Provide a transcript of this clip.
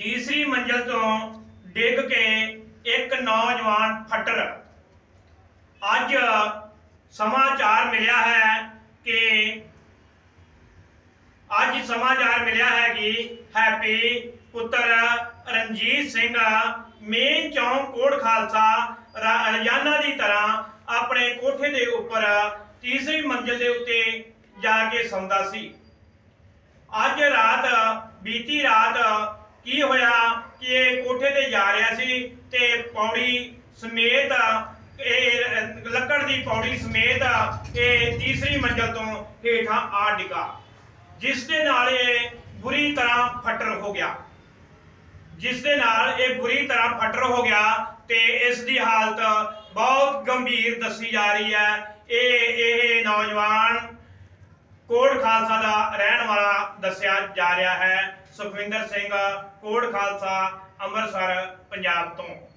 ਤੀਸਰੀ ਮੰਜ਼ਲ ਤੋਂ ਡਿੱਗ ਕੇ ਇੱਕ ਨੌਜਵਾਨ ਫੱਟਰ ਅੱਜ ਸਮਾਚਾਰ ਮਿਲਿਆ ਹੈ ਕਿ ਅੱਜ ਸਮਾਚਾਰ ਮਿਲਿਆ ਹੈ ਕਿ ਹੈਪੀ ਪੁੱਤਰ ਰਣਜੀਤ ਸਿੰਘ ਮੇਨ ਚੌਂਕ ਕੋਟ ਖਾਲਸਾ ਰ- ਰੋਜ਼ਾਨਾ ਦੀ ਤਰ੍ਹਾਂ ਆਪਣੇ ਕੋਠੇ ਦੇ ਉੱਪਰ ਤੀਸਰੀ ਮੰਜ਼ਿਲ ਦੇ ਉੱਤੇ ਜਾ ਕੇ ਸੌਂਦਾ ਸੀ। ਅੱਜ ਰਾਤ ਬੀਤੀ ਰਾਤ ਕੀ ਹੋਇਆ ਕਿ ਇਹ ਕੋਠੇ ਤੇ ਜਾ ਰਿਹਾ ਸੀ ਤੇ ਪੌੜੀ ਸਮੇਤ ਇਹ ਲੱਕੜ ਦੀ ਪੌੜੀ ਸਮੇਤ ਇਹ ਤੀਸਰੀ ਮੰਜ਼ਲ ਤੋਂ ਹੇਠਾਂ ਆ ਡਿੱਗਾ, ਜਿਸ ਦੇ ਨਾਲ ਇਹ ਬੁਰੀ ਤਰ੍ਹਾਂ ਫੱਟਰ ਹੋ ਗਿਆ। ਜਿਸ ਦੇ ਨਾਲ ਇਹ ਬੁਰੀ ਤਰ੍ਹਾਂ ਫੱਟਰ ਹੋ ਗਿਆ ਤੇ ਇਸ ਦੀ ਹਾਲਤ ਬਹੁਤ ਗੰਭੀਰ ਦੱਸੀ ਜਾ ਰਹੀ ਹੈ। ਇਹ ਇਹ ਨੌਜਵਾਨ ਕੋਟ ਖਾਲਸਾ ਦਾ ਰਹਿਣ ਵਾਲਾ ਦੱਸਿਆ ਜਾ ਰਿਹਾ ਹੈ। ਸੁਖਵਿੰਦਰ ਸਿੰਘ ਕੋਟ ਖਾਲਸਾ, ਅੰਮ੍ਰਿਤਸਰ, ਪੰਜਾਬ ਤੋਂ।